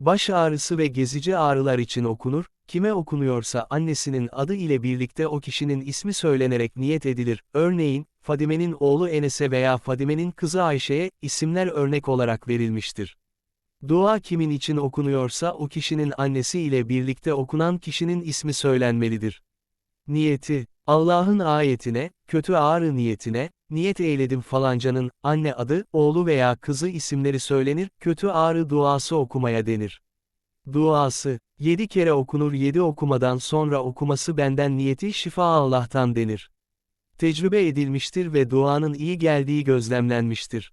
Baş ağrısı ve gezici ağrılar için okunur, kime okunuyorsa annesinin adı ile birlikte o kişinin ismi söylenerek niyet edilir. Örneğin, Fadime'nin oğlu Enes'e veya Fadime'nin kızı Ayşe'ye isimler örnek olarak verilmiştir. Dua kimin için okunuyorsa o kişinin annesi ile birlikte okunan kişinin ismi söylenmelidir. Niyeti, Allah'ın ayetine, kötü ağrı niyetine, niyet eyledim falancanın, anne adı, oğlu veya kızı isimleri söylenir, kötü ağrı duası okumaya denir. Duası, yedi kere okunur yedi okumadan sonra okuması benden niyeti şifa Allah'tan denir. Tecrübe edilmiştir ve duanın iyi geldiği gözlemlenmiştir.